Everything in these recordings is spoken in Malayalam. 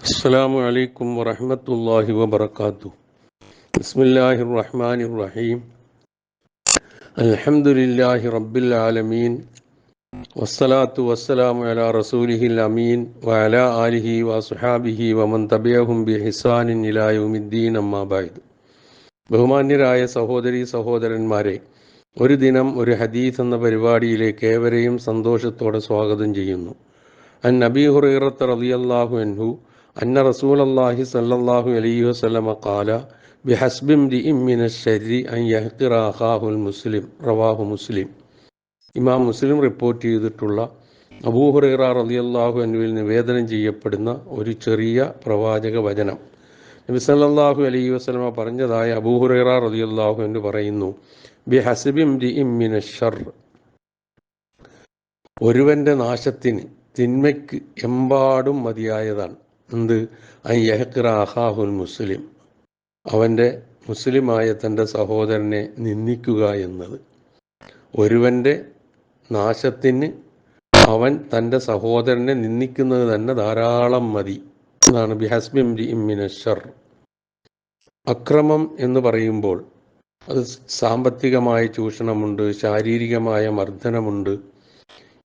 അസ്സാം വലൈക്കും വറഹമത്തല്ലാഹി വബർക്കാത്തു ബിസ്മില്ലാഹി റഹ്മാൻ റഹീം അലഹമുല്ലാഹി റബ്ബിൽ ആലമീൻ വസ്സലാത്തു വസ്സലാമു അലാ റസൂലിഹിൽ അമീൻ. വല ആലിഹി വസുഹാബിഹി വമൻ തബിയഹും ബി ഹിസാനിൻ ഇലായുമിദ്ദീൻ അമ്മാബായിദ് ബഹുമാന്യരായ സഹോദരി സഹോദരന്മാരെ ഒരു ദിനം ഒരു ഹദീസ് എന്ന പരിപാടിയിലേക്ക് ഏവരെയും സന്തോഷത്തോടെ സ്വാഗതം ചെയ്യുന്നു. അൻ നബി ഹുറൈറത്ത് റളിയല്ലാഹു അൻഹു അന്ന റസൂൽ അള്ളാഹി സല്ലാഹു അലൈഹി വസല്ലമ ഖാല ബിഹസ്ബിം ദി മിന ശർരി അൻ യഹ്ഖിറ അഖാഹുൽ മുസ്ലിം റവാഹു മുസ്ലിം. ഇമാം മുസ്ലിം റിപ്പോർട്ട് ചെയ്തിട്ടുള്ള അബൂ ഹുറൈറ റളിയല്ലാഹു അനുവിൽ നിവേദനം ചെയ്യപ്പെടുന്ന ഒരു ചെറിയ പ്രവാചക വചനം. നബി സല്ലല്ലാഹു അലൈഹി വസല്ലമ പറഞ്ഞതായ അബൂ ഹുറൈറ റളിയല്ലാഹു എന്ന് പറയുന്നു ബി ഹസിബിം മിന ഒരുവന്റെ നാശത്തിന് തിന്മയ്ക്ക് എമ്പാടും മതിയായതാണ്. എന്ത്? അയ്യഹക്കിറ അഹാഹുൽ മുസ്ലിം. അവന്റെ മുസ്ലിമായ തന്റെ സഹോദരനെ നിന്ദിക്കുക എന്നത്. ഒരുവന്റെ നാശത്തിന് അവൻ തന്റെ സഹോദരനെ നിന്ദിക്കുന്നത് തന്നെ ധാരാളം മതി. എന്നാണ് ബിഹസ്ബിം അക്രമം എന്ന് പറയുമ്പോൾ അത് സാമ്പത്തികമായ ചൂഷണമുണ്ട് ശാരീരികമായ മർദ്ദനമുണ്ട്.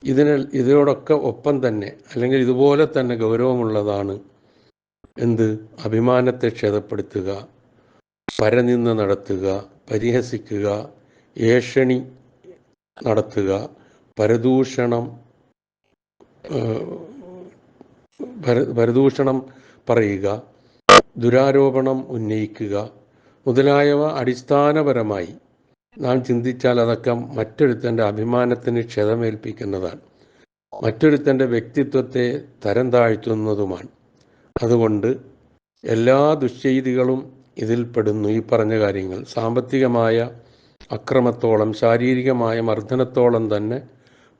ഇതിന് ഇതിനോടൊക്കെ ഒപ്പം തന്നെ അല്ലെങ്കിൽ ഇതുപോലെ തന്നെ ഗൗരവമുള്ളതാണ് എന്ത്? അഭിമാനത്തെ ക്ഷതപ്പെടുത്തുക പരനിന്ന് നടത്തുക പരിഹസിക്കുക ഏഷണി നടത്തുക പരദൂഷണം പരദൂഷണം പറയുക ദുരാരോപണം ഉന്നയിക്കുക മുതലായവ അടിസ്ഥാനപരമായി. നാം ചിന്തിച്ചാൽ അതൊക്കെ മറ്റൊരുത്തന്റെ അഭിമാനത്തിന് ക്ഷതമേൽപ്പിക്കുന്നതാണ്. മറ്റൊരുത്തന്റെ വ്യക്തിത്വത്തെ തരം താഴ്ത്തുന്നതുമാണ്. അതുകൊണ്ട് എല്ലാ ദുശ്ചെയ്തികളും ഇതിൽപ്പെടുന്നു ഈ പറഞ്ഞ കാര്യങ്ങൾ. സാമ്പത്തികമായ അക്രമത്തോളം ശാരീരികമായ മർദ്ദനത്തോളം തന്നെ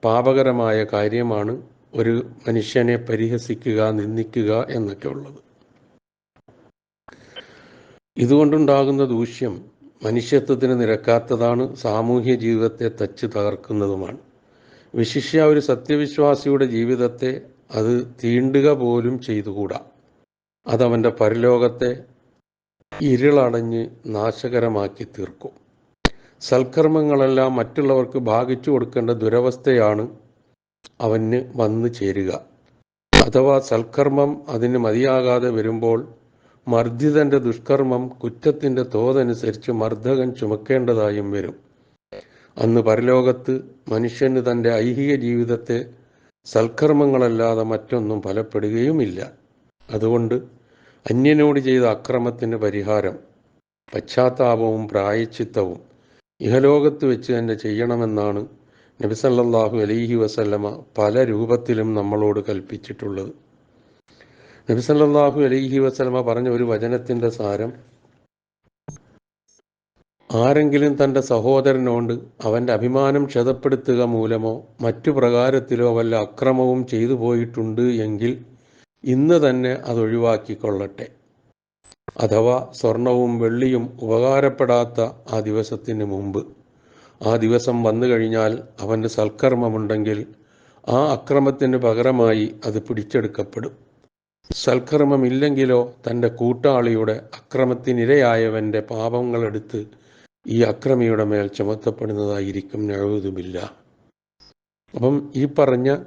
പാപകരമായ കാര്യമാണ് ഒരു മനുഷ്യനെ പരിഹസിക്കുക നിന്ദിക്കുക എന്നൊക്കെ ഉള്ളത്. ഇതുകൊണ്ടുണ്ടാകുന്ന ദൂഷ്യം മനുഷ്യത്വത്തിന് നിരക്കാത്തതാണ് സാമൂഹ്യ ജീവിതത്തെ തച്ച് തകർക്കുന്നതുമാണ്. വിശിഷ്യ ഒരു സത്യവിശ്വാസിയുടെ ജീവിതത്തെ അത് തീണ്ടുക പോലും ചെയ്തുകൂടാ. അതവന്റെ പരലോകത്തെ ഇരുളടഞ്ഞ് നാശകരമാക്കി തീർക്കും സൽക്കർമ്മങ്ങളെല്ലാം മറ്റുള്ളവർക്ക് ഭാഗിച്ചു കൊടുക്കേണ്ട ദുരവസ്ഥയാണ് അവന് വന്നു ചേരുക. അഥവാ സൽക്കർമ്മം അതിന് മതിയാകാതെ വരുമ്പോൾ മർദ്ദിതന്റെ ദുഷ്കർമ്മം കുറ്റത്തിന്റെ തോതനുസരിച്ച് മർദ്ദകൻ ചുമക്കേണ്ടതായും വരും. അന്ന് പരലോകത്ത് മനുഷ്യന് തന്റെ ഐഹിക ജീവിതത്തെ സൽക്കർമ്മങ്ങളല്ലാതെ മറ്റൊന്നും ഫലപ്പെടുകയുമില്ല. അതുകൊണ്ട് അന്യനോട് ചെയ്ത അക്രമത്തിന് പരിഹാരം പശ്ചാത്താപവും പ്രായച്ചിത്തവും ഇഹലോകത്ത് വെച്ച് തന്നെ ചെയ്യണമെന്നാണ് നബിസല്ലാഹു അലൈഹി വസല്ലമ പല രൂപത്തിലും നമ്മളോട് കൽപ്പിച്ചിട്ടുള്ളത്. നബിസല്ലാഹു അലൈഹി വസല്ലമ പറഞ്ഞ ഒരു വചനത്തിന്റെ സാരം ആരെങ്കിലും തന്റെ സഹോദരനോണ്ട് അവന്റെ അഭിമാനം ക്ഷതപ്പെടുത്തുക മൂലമോ മറ്റു പ്രകാരത്തിലോ വല്ല അക്രമവും ചെയ്തു പോയിട്ടുണ്ട് എങ്കിൽ ഇന്ന് തന്നെ അത് ഒഴിവാക്കിക്കൊള്ളട്ടെ. അഥവാ സ്വർണവും വെള്ളിയും ഉപകാരപ്പെടാത്ത ആ ദിവസത്തിന് മുമ്പ്. ആ ദിവസം വന്നു കഴിഞ്ഞാൽ അവന്റെ സൽക്കർമ്മമുണ്ടെങ്കിൽ ആ അക്രമത്തിന് പകരമായി അത് പിടിച്ചെടുക്കപ്പെടും. സൽക്കർമ്മമില്ലെങ്കിലോ തന്റെ കൂട്ടാളിയുടെ അക്രമത്തിനിരയായവന്റെ പാപങ്ങളെടുത്ത് ഈ അക്രമിയുടെ മേൽ ചുമത്തപ്പെടുന്നതായിരിക്കും നഴുതുമില്ല. അപ്പം ഈ പറഞ്ഞ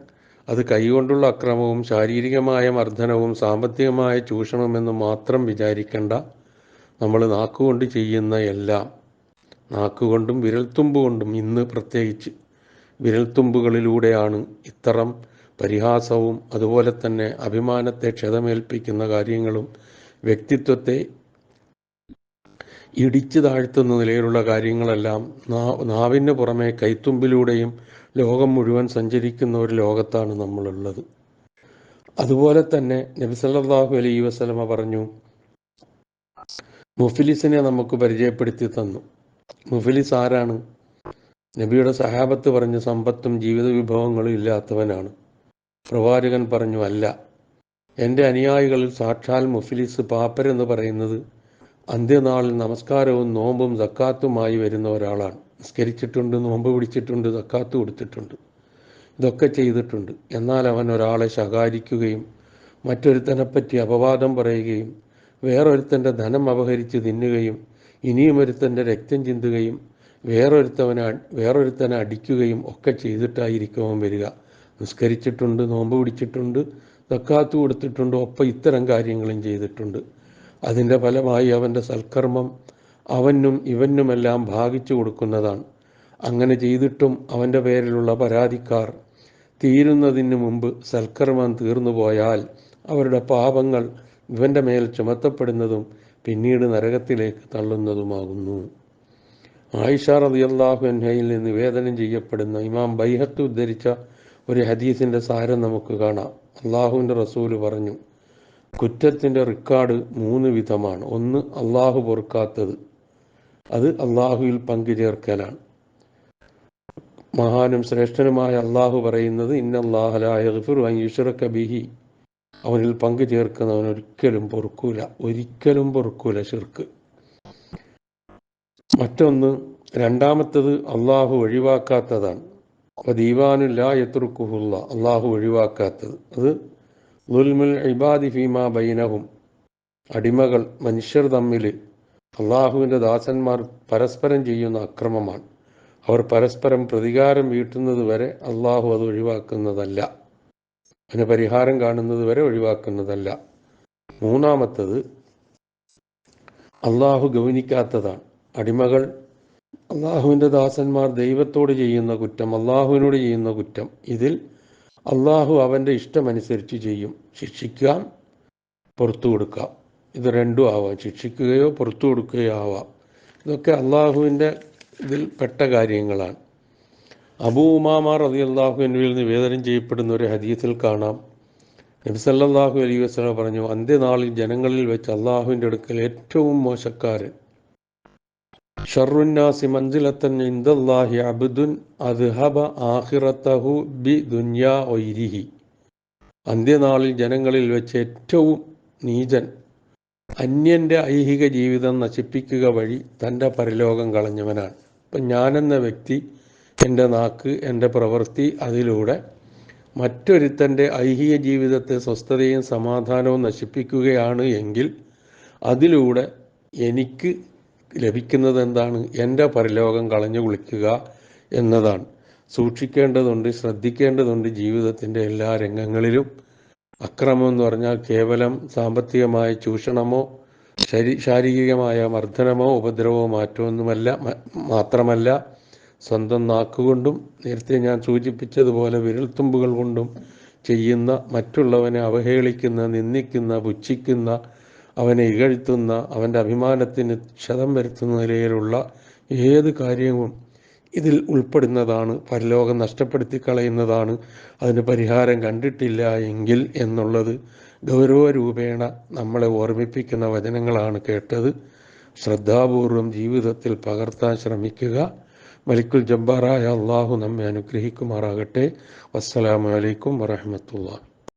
അത് കൈകൊണ്ടുള്ള അക്രമവും ശാരീരികമായ മർദ്ദനവും സാമ്പത്തികമായ ചൂഷണമെന്ന് മാത്രം വിചാരിക്കേണ്ട. നമ്മൾ നാക്കുകൊണ്ട് ചെയ്യുന്ന എല്ലാം നാക്കുകൊണ്ടും വിരൽത്തുമ്പ് കൊണ്ടും ഇന്ന് പ്രത്യേകിച്ച് വിരൽത്തുമ്പുകളിലൂടെയാണ് ഇത്തരം പരിഹാസവും അതുപോലെ തന്നെ അഭിമാനത്തെ ക്ഷതമേൽപ്പിക്കുന്ന കാര്യങ്ങളും വ്യക്തിത്വത്തെ ഇടിച്ചു താഴ്ത്തുന്ന നിലയിലുള്ള കാര്യങ്ങളെല്ലാം നാവിന് പുറമെ കൈത്തുമ്പിലൂടെയും ലോകം മുഴുവൻ സഞ്ചരിക്കുന്ന ഒരു ലോകത്താണ് നമ്മളുള്ളത്. അതുപോലെ തന്നെ നബി സല്ലല്ലാഹു അലൈഹി വസല്ലമ പറഞ്ഞു മുഫിലിസിനെ നമുക്ക് പരിചയപ്പെടുത്തി തന്നു. മുഫിലിസ് ആരാണ്? നബിയുടെ സഹാബത്ത് പറഞ്ഞു സമ്പത്തും ജീവിത വിഭവങ്ങളും ഇല്ലാത്തവനാണ്. പ്രവാചകൻ പറഞ്ഞു അല്ല. എന്റെ അനുയായികളിൽ സാക്ഷാൽ മുഫിലിസ് പാപ്പരെന്ന് പറയുന്നത് അന്ത്യനാളിൽ നമസ്കാരവും നോമ്പും സക്കാത്തുമായി വരുന്ന ഒരാളാണ്. നിസ്കരിച്ചിട്ടുണ്ട് നോമ്പ് പിടിച്ചിട്ടുണ്ട് സക്കാത്ത് കൊടുത്തിട്ടുണ്ട്. ഇതൊക്കെ ചെയ്തിട്ടുണ്ട്. എന്നാൽ അവൻ ഒരാളെ ശകാരിക്കുകയും മറ്റൊരുത്തനെപ്പറ്റി അപവാദം പറയുകയും വേറൊരുത്തന്റെ ധനം അപഹരിച്ച് തിന്നുകയും ഇനിയും ഒരുത്തന്റെ രക്തം ചിന്തുകയും വേറൊരുത്തവനെ വേറൊരുത്തനെ അടിക്കുകയും ഒക്കെ ചെയ്തിട്ടായിരിക്കും അവൻ വരിക. നിസ്കരിച്ചിട്ടുണ്ട് നോമ്പ് പിടിച്ചിട്ടുണ്ട് തക്കാത്ത് കൊടുത്തിട്ടുണ്ട് ഒപ്പം ഇത്തരം കാര്യങ്ങളും ചെയ്തിട്ടുണ്ട്. അതിന്റെ ഫലമായി അവന്റെ സൽക്കർമ്മം അവനും ഇവനുമെല്ലാം ഭാഗിച്ചു കൊടുക്കുന്നതാണ്. അങ്ങനെ ചെയ്തിട്ടും അവന്റെ പേരിലുള്ള പരാതിക്കാർ തീരുന്നതിന് മുമ്പ് സൽക്കർമ്മം തീർന്നു പോയാൽ അവരുടെ പാപങ്ങൾ ഇവന്റെ മേൽ ചുമത്തപ്പെടുന്നതും പിന്നീട് നരകത്തിലേക്ക് തള്ളുന്നതുമാകുന്നു. ആയിഷ റളിയല്ലാഹു അൻഹയിൽ നിവേദനം ചെയ്യപ്പെടുന്ന ഇമാം ബൈഹത്ത് ഉദ്ധരിച്ച ഒരു ഹദീസിന്റെ സാരം നമുക്ക് കാണാം. അള്ളാഹുവിന്റെ റസൂൽ പറഞ്ഞു കുറ്റത്തിന്റെ റിക്കാർഡ് മൂന്ന് വിധമാണ്. ഒന്ന് അള്ളാഹു പൊറുക്കാത്തത് അത് അള്ളാഹുവിൽ പങ്കുചേർക്കലാണ്. മഹാനും ശ്രേഷ്ഠനുമായ അള്ളാഹു പറയുന്നത് ഇന്നല്ലാഹലായുറക്ക ബിഹി. അവനിൽ പങ്കു ചേർക്കുന്നവൻ ഒരിക്കലും പൊറുക്കൂല ഒരിക്കലും പൊറുക്കൂല ഷിർക്ക് മറ്റൊന്ന് രണ്ടാമത്തത് അള്ളാഹു ഒഴിവാക്കാത്തതാണ്. അപ്പോൾ ദീവാനുല്ല യത്രുക്കുഹുല്ല അള്ളാഹു ഒഴിവാക്കാത്തത്. അത് ദുൽമുൽ ഇബാദി ഫീമാ ബൈനഹും അടിമകൾ മനുഷ്യർ തമ്മിൽ അള്ളാഹുവിന്റെ ദാസന്മാർ പരസ്പരം ചെയ്യുന്ന അക്രമമാണ്. അവർ പരസ്പരം പ്രതികാരം വീട്ടുന്നത് വരെ അള്ളാഹു അത് ഒഴിവാക്കുന്നതല്ല. അതിന് പരിഹാരം കാണുന്നത് വരെ ഒഴിവാക്കുന്നതല്ല. മൂന്നാമത്തത് അള്ളാഹു ഗൗനിക്കാത്തതാണ്. അടിമകൾ അള്ളാഹുവിന്റെ ദാസന്മാർ ദൈവത്തോട് ചെയ്യുന്ന കുറ്റം അള്ളാഹുവിനോട് ചെയ്യുന്ന കുറ്റം ഇതിൽ അള്ളാഹു അവന്റെ ഇഷ്ടമനുസരിച്ച് ചെയ്യും. ശിക്ഷിക്കാം പുറത്തു കൊടുക്കാം. ഇത് രണ്ടും ആവാം ശിക്ഷിക്കുകയോ പുറത്തു കൊടുക്കുകയോ ആവാം. ഇതൊക്കെ അള്ളാഹുവിന്റെ ഇതിൽ പെട്ട കാര്യങ്ങളാണ്. അബൂ ഉമാമ റതി അള്ളാഹുവിനുവിൽ നിവേദനം ചെയ്യപ്പെടുന്ന ഒരു ഹദീസിൽ കാണാം. നബിസല്ലാഹു അലൈഹി വസ്ലം പറഞ്ഞു അന്ത്യനാളിൽ ജനങ്ങളിൽ വെച്ച് അള്ളാഹുവിന്റെ അടുക്കൽ ഏറ്റവും മോശക്കാരൻ. ഷറുന്നാസി മഞ്ജിലത്തൻ ഇന്ദല്ലാഹി അബ്ദുൻ അദ്ഹബ ആഹിറത്തഹു ബി ദുന്യാ ഒയിരിഹി അന്ത്യനാളിൽ ജനങ്ങളിൽ വെച്ച് ഏറ്റവും നീചൻ അന്യന്റെ ഐഹിക ജീവിതം നശിപ്പിക്കുക വഴി തന്റെ പരലോകം കളഞ്ഞവനാണ്. ഇപ്പം ഞാനെന്ന വ്യക്തി എന്റെ നാക്ക് എന്റെ പ്രവൃത്തി അതിലൂടെ മറ്റൊരുത്തന്റെ ഐഹിക ജീവിതത്തെ സ്വസ്ഥതയും സമാധാനവും നശിപ്പിക്കുകയാണ് എങ്കിൽ അതിലൂടെ എനിക്ക് ലഭിക്കുന്നത് എന്താണ്? എന്റെ പരലോകം കളഞ്ഞു കുളിക്കുക എന്നതാണ്. സൂക്ഷിക്കേണ്ടതുണ്ട് ശ്രദ്ധിക്കേണ്ടതുണ്ട് ജീവിതത്തിന്റെ എല്ലാ രംഗങ്ങളിലും. അക്രമം എന്ന് പറഞ്ഞാൽ കേവലം സാമ്പത്തികമായ ചൂഷണമോ ശരീ ശാരീരികമായ മർദ്ദനമോ ഉപദ്രവമോ മാറ്റമൊന്നുമല്ല മാത്രമല്ല സ്വന്തം നാക്കുകൊണ്ടും നേരത്തെ ഞാൻ സൂചിപ്പിച്ചതുപോലെ വിരൽത്തുമ്പുകൾ കൊണ്ടും ചെയ്യുന്ന മറ്റുള്ളവനെ അവഹേളിക്കുന്ന നിന്ദിക്കുന്ന പുച്ഛിക്കുന്ന അവനെ ഇകഴ്ത്തുന്ന അവന്റെ അഭിമാനത്തിന് ക്ഷതം വരുത്തുന്ന നിലയിലുള്ള ഏത് കാര്യവും ഇതിൽ ഉൾപ്പെടുന്നതാണ് പരലോകം നഷ്ടപ്പെടുത്തി കളയുന്നതാണ് അതിന് പരിഹാരം കണ്ടിട്ടില്ല എങ്കിൽ എന്നുള്ളത് ഗൗരവരൂപേണ നമ്മളെ ഓർമ്മിപ്പിക്കുന്ന വചനങ്ങളാണ് കേട്ടത്. ശ്രദ്ധാപൂർവം ജീവിതത്തിൽ പകർത്താൻ ശ്രമിക്കുക. മലിക്കുൽ ജബ്ബാറായ അള്ളാഹു നമ്മെ അനുഗ്രഹിക്കുമാറാകട്ടെ. വസ്സലാമലൈക്കും വറഹമത്തുള്ള